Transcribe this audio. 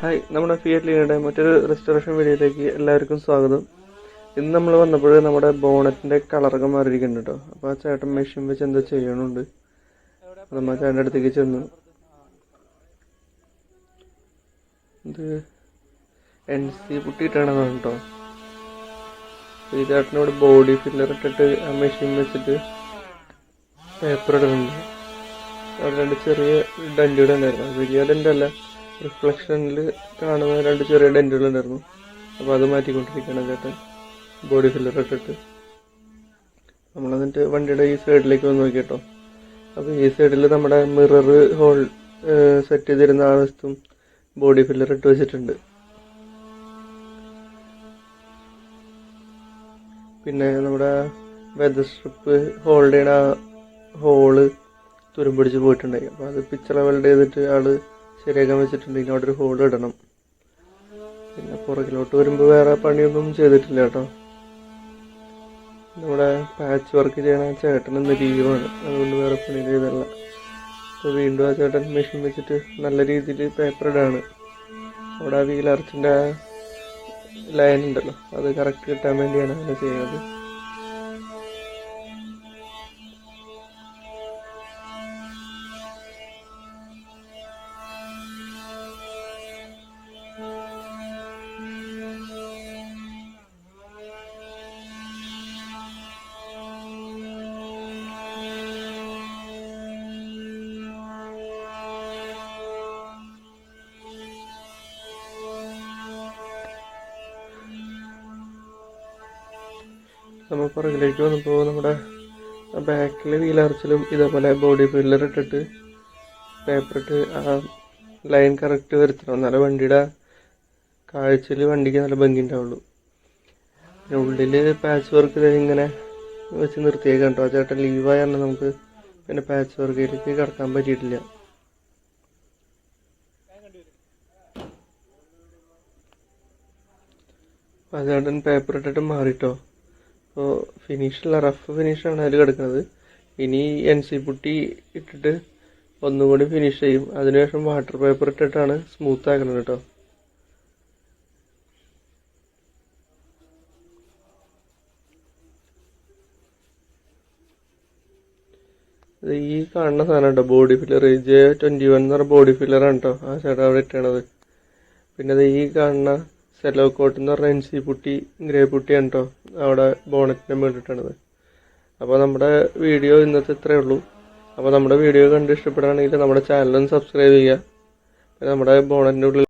Hi നമ്മുടെ Fiat ലീനയുടെ മറ്റൊരു restoration വീഡിയോയിലേക്ക് എല്ലാവർക്കും സ്വാഗതം. ഇന്ന് നമ്മൾ വന്നപ്പോൾ നമ്മുടെ ബോണറ്റിന്റെ കളറൊക്കെ മാറിയിരിക്കുന്നുണ്ട് കേട്ടോ അപ്പോൾ ആ ചേട്ടൻ മെഷീൻ വെച്ച് എന്തോ ചെയ്യണുണ്ട്. നമ്മൾ ചേട്ടന്റെ അടുത്തേക്ക് ചെന്നു. ഇത് എൻ സി പുട്ടിയിട്ടാണെന്നാണ് കേട്ടോ ഈ ചേട്ടനോട് ബോഡി ഫില്ലർ ഇട്ടിട്ട് ആ മെഷീൻ വെച്ചിട്ട് പേപ്പർ ഇടുന്നുണ്ട്. അവിടെ രണ്ട് ചെറിയ ഡൻഡിയുടെ ഉണ്ടായിരുന്നു. വലിയ ഡെന്റല്ല റിഫ്ലക്ഷനിൽ കാണുന്ന രണ്ട് ചെറിയ ഡെന്റുകൾ ഉണ്ടായിരുന്നു. അപ്പോൾ അത് മാറ്റിക്കൊണ്ടിരിക്കുകയാണ് ചേട്ടൻ. ബോഡി ഫില്ലർ ഇട്ടിട്ട് നമ്മൾ എന്നിട്ട് വണ്ടിയുടെ ഈ സൈഡിലേക്ക് വന്ന് നോക്കിയിട്ടോ. അപ്പോൾ ഈ സൈഡിൽ നമ്മുടെ മിറർ ഹോൾ സെറ്റ് ചെയ്തിരുന്ന ആ വസ്തു ബോഡി ഫില്ലർ ഇട്ട് വെച്ചിട്ടുണ്ട്. പിന്നെ നമ്മുടെ വെദർ സ്ട്രിപ്പ് ഹോൾഡ് ചെയ്യണ ഹോൾ തുരുമ്പിടിച്ച് പോയിട്ടുണ്ടായി. അപ്പോൾ അത് പിക്ചർ വെൽഡ് ചെയ്തിട്ട് ആൾ ശരിയാക്കാൻ വെച്ചിട്ടുണ്ടെങ്കിൽ അവിടെ ഒരു ഹോൾ ഇടണം. പിന്നെ പുറകിലോട്ട് വരുമ്പോൾ വേറെ പണിയൊന്നും ചെയ്തിട്ടില്ല കേട്ടോ. നമ്മുടെ പാച്ച് വർക്ക് ചെയ്യണ ചേട്ടൻ ഇന്ന് ലീവാണ് അതുകൊണ്ട് വേറെ പണി ചെയ്തല്ല അപ്പോൾ വീണ്ടും ആ ചേട്ടൻ മെഷീൻ വെച്ചിട്ട് നല്ല രീതിയിൽ പേപ്പർ ഇടാണ്. അവിടെ ആ വീലർച്ചിന്റെ ലൈൻ ഉണ്ടല്ലോ. അത് കറക്റ്റ് കിട്ടാൻ വേണ്ടിയാണ് അങ്ങനെ ചെയ്യുന്നത്. നമ്മൾ പുറകിലേക്ക് വന്നപ്പോൾ നമ്മുടെ ബാക്കിൽ വീലർച്ചിലും ഇതേപോലെ ബോഡി ബിൽഡർ ഇട്ടിട്ട് പേപ്പർ ഇട്ട് ആ ലൈൻ കറക്റ്റ് വരുത്തണം. എന്നാലേ വണ്ടിയുടെ കാഴ്ചയിൽ വണ്ടിക്ക് നല്ല ഭംഗി ഉണ്ടാവുള്ളൂ. ഉള്ളിൽ പാച്ച് വർക്ക് ഇങ്ങനെ വെച്ച് നിർത്തിയേക്കാം കേട്ടോ. ചേട്ടൻ ലീവായ നമുക്ക് പിന്നെ പാച്ച് വർക്കിലേക്ക് കിടക്കാൻ പറ്റിയിട്ടില്ല. അപ്പം ചേട്ടൻ പേപ്പർ ഇട്ടിട്ട് മാറിട്ടോ അപ്പോൾ ഫിനിഷുള്ള റഫ് ഫിനിഷാണ് അതിൽ കിടക്കുന്നത്. ഇനി എൻ സി പുട്ടി ഇട്ടിട്ട് ഒന്നും കൂടി ഫിനിഷ് ചെയ്യും. അതിനുശേഷം വാട്ടർ പേപ്പർ ഇട്ടിട്ടാണ് സ്മൂത്ത് ആക്കുന്നത് കേട്ടോ ഈ കാണുന്ന സാധനം കേട്ടോ body filler J twenty one എന്ന് പറഞ്ഞ ബോഡി ഫില്ലറാണ് കേട്ടോ ആ ചേട്ടാ അവിടെ ഇട്ടണത്. പിന്നെ ഈ കാണുന്ന സെലോ കോട്ട് എന്ന് പറഞ്ഞ എൻ സി പുട്ടി ഗ്രേ പുട്ടിയാണ് കേട്ടോ അവിടെ ബോണറ്റിനെ വേണ്ടിയിട്ടാണത് അപ്പോൾ നമ്മുടെ വീഡിയോ ഇന്നത്തെ ഇത്രയേ ഉള്ളൂ. അപ്പോൾ നമ്മുടെ വീഡിയോ കണ്ട് ഇഷ്ടപ്പെടുകയാണെങ്കിൽ നമ്മുടെ ചാനലൊന്ന് സബ്സ്ക്രൈബ് ചെയ്യുക. നമ്മുടെ ബോണറ്റിന്റെ ഉള്ളിൽ